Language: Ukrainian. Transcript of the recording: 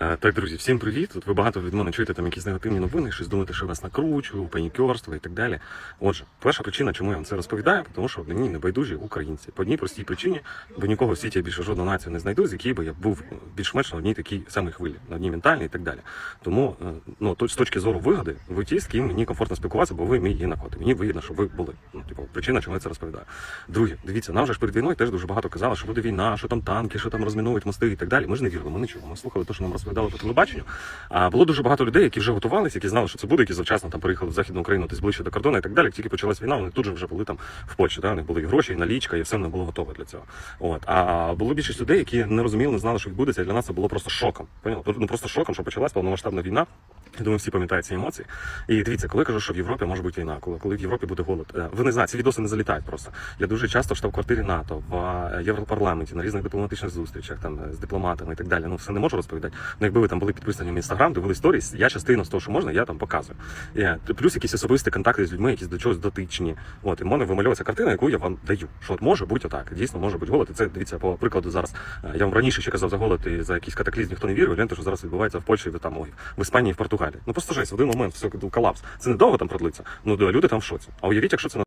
Е, Так, друзі, всім привіт. От ви багато від мене чуєте там якісь негативні новини, щось думаєте, що вас накручую, панікерство і так далі. Отже, перша причина, чому я вам це розповідаю, тому що мені не байдужі українці. По одній простій причині, бо нікого в світі я більше жодну націю не знайду, з якій би я був більш-менш на одній такій самій хвилі, на одній ментальній і так далі. Тому е, ну, з точки зору вигоди, ви ті, з ким мені комфортно спілкуватися, бо ви мій гінакоти. Мені вигідно, щоб ви були. Ну, типу, причина, чому я це розповідаю. Друге, дивіться, нам вже ж перед війною теж дуже багато казали, що буде війна, що там танки, що там розміновують мости і так далі. Ми ж не вірили, ми не чули. Ми слухали те, що нам розповідали по телебаченню. А було дуже багато людей, які вже готувалися, які знали, що це буде, які завчасно там переїхали в Західну Україну, десь ближче до кордону і так далі. Тільки почалась війна, вони тут же вже були там в Польщі. Да? У них були і гроші, і налічка, і все не було готове для цього. От. А було більшість людей, які не розуміли, не знали, що відбудеться. Для нас це було просто шоком. Поняли? Ну просто шоком, що почалась повномасштабна війна. Думаю, всі пам'ятають ці емоції. І дивіться, коли кажу, що в Європі може бути війна, коли, коли в Європі буде голод. е, Ви не знаєте, ці відоси не залітають просто. Я дуже часто в штаб-квартирі НАТО, в е, Європарламенті, на різних дипломатичних зустрічах, там е, з дипломатами і так далі. Ну все не можу розповідати. Ну, якби ви там були підписані в інстаграм, дивили сторіс, я частину з того, що можна, я там показую. Е, Плюс якісь особисті контакти з людьми, які до чогось дотичні. От і в мене вимальовується картина, яку я вам даю. Що от може бути отак. Дійсно може бути голод. І це дивіться по прикладу зараз. Я вам раніше ще казав за голод і за якийсь катаклізм, ніхто не вірив. Гляньте, що зараз відбувається в Польщі, в там в Іспанії, в Португалії. Ну просто жесть, в один момент все колапс. Це недовго там продлиться. Ну люди там в шоці. А уявіть, якщо це